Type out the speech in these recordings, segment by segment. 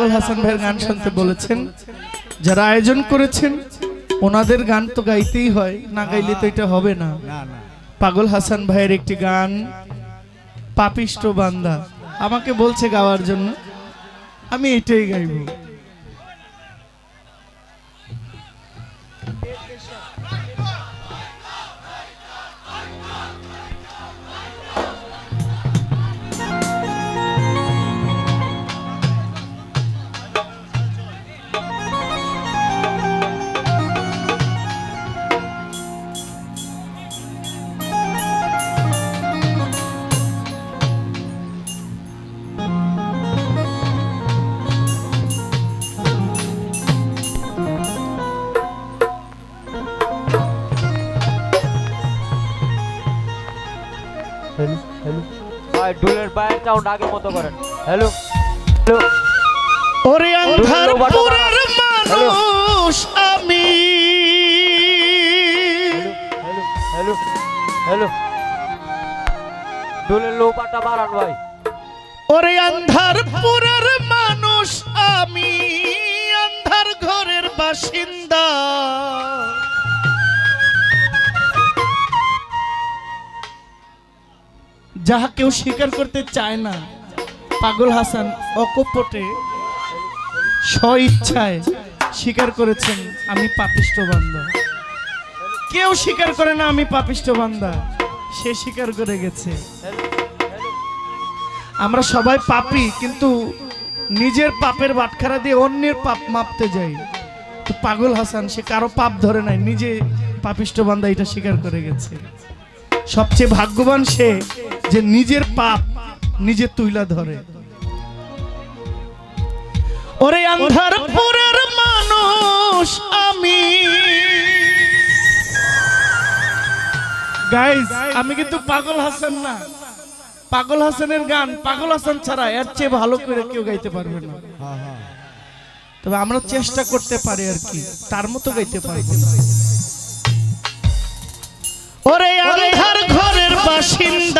পাগল হাসান ভাইয়ের গান শুনতে বলেছেন যারা আয়োজন করেছেন ওনাদের গান তো গাইতেই হয় না গাইলে তো এটা হবে না। পাগল হাসান ভাইয়ের একটি গান পাপিষ্ট বান্দা। আমাকে বলছে গাওয়ার জন্য আমি এটাই গাইব। ভাই ঢুলের পায়ের সাউন্ড আগের মতো করেন। হ্যালো হ্যালো ওরে আন্ধার পুরের মানুষ আমি। হ্যালো হ্যালো হ্যালো ঢুলের লোপাটা বাড়ান ভাই। ওরে আন্ধার যাহা কেউ স্বীকার করতে চায় না, পাগল হাসান অকপটে স্ব ইচ্ছায় স্বীকার করেছেন, আমি পাপিষ্ট বান্দা। কেউ স্বীকার করে না, আমি পাপিষ্ট বান্দা। সে স্বীকার করে গেছে। আমরা সবাই পাপি, কিন্তু নিজের পাপের বাটখারা দিয়ে অন্যের পাপ মাপতে যাই। তো পাগল হাসান, সে কারও পাপ ধরে নাই, নিজে পাপিষ্ট বান্দা এটা স্বীকার করে গেছে। সবচেয়ে ভাগ্যবান সে যে নিজের পাপ নিজে তুইলা ধরে। ওরে আন্ধারপুরের মানুষ আমি। গাইস আমি কিন্তু পাগল হাসান না। পাগল হাসানের গান পাগল হাসান ছাড়া এর চেয়ে ভালো করে কেউ গাইতে পারবে না। তবে আমরা চেষ্টা করতে পারি আর কি, তার মতো গাইতে পারব না ওরে আন্ধার ঘরের বাসিন্দা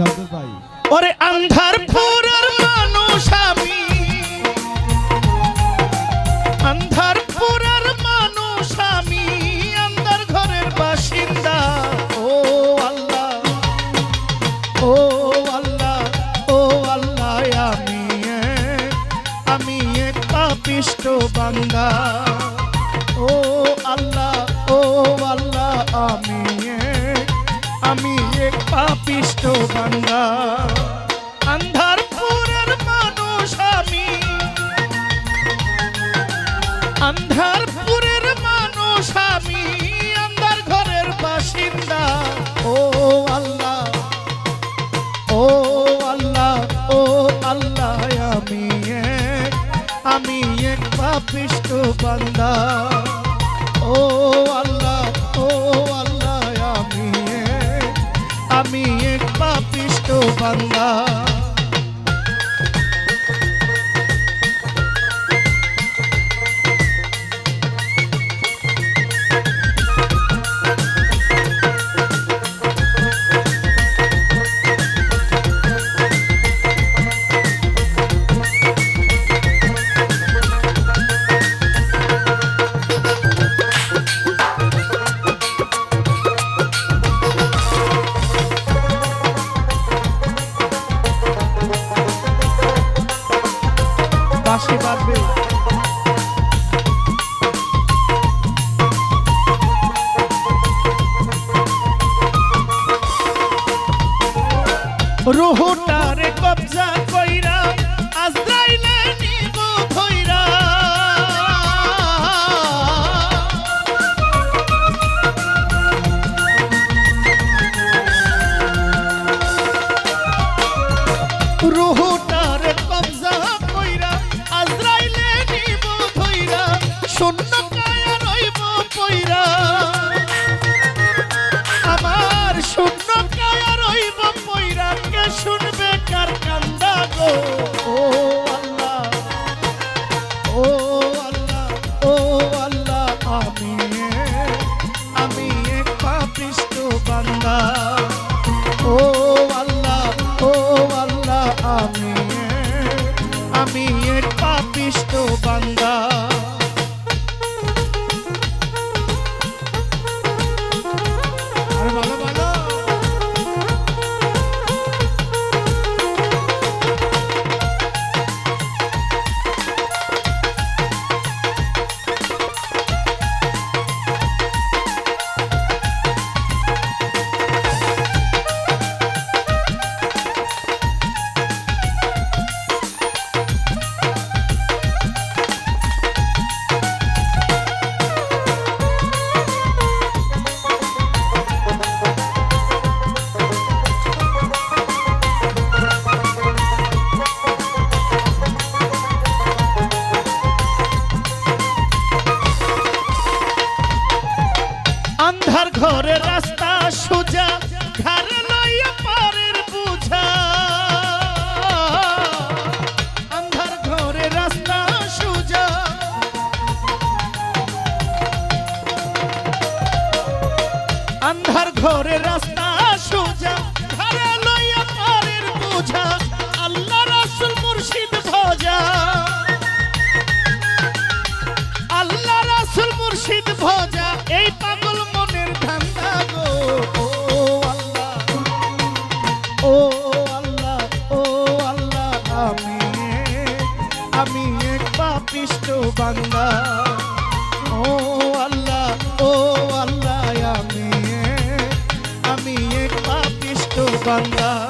চাঁদুর পাই ওরে আন্ধার পুরের মানুষ আমি। আন্ধার বান্দা আন্ধার পুরের মানুষ আমি। আন্ধার পুরের মানুষ আমি। আন্ধার ঘরের বাসিন্দা। ও আল্লাহ ও আল্লাহ ও আল্লাহ, আমি এক, আমি ও আল্লাহ ও আল্লাহ, আমি আমি এক পাপিষ্ট বান্দা। রুহুটারে কবজা আন্ধার ঘরে রাস্তা সোজা, ঘরে লইয়া পারের বোঝা, আল্লাহ রাসুল মুর্শিদ ভোজা। আল্লাহ রাসুল মুর্শিদ ভোজা, এই পাগল মনের ধান্দা গো। ও আল্লাহ ও আল্লাহ ও আল্লাহ, আমি আমি এক পাপিষ্ট বান্দা। বাংলা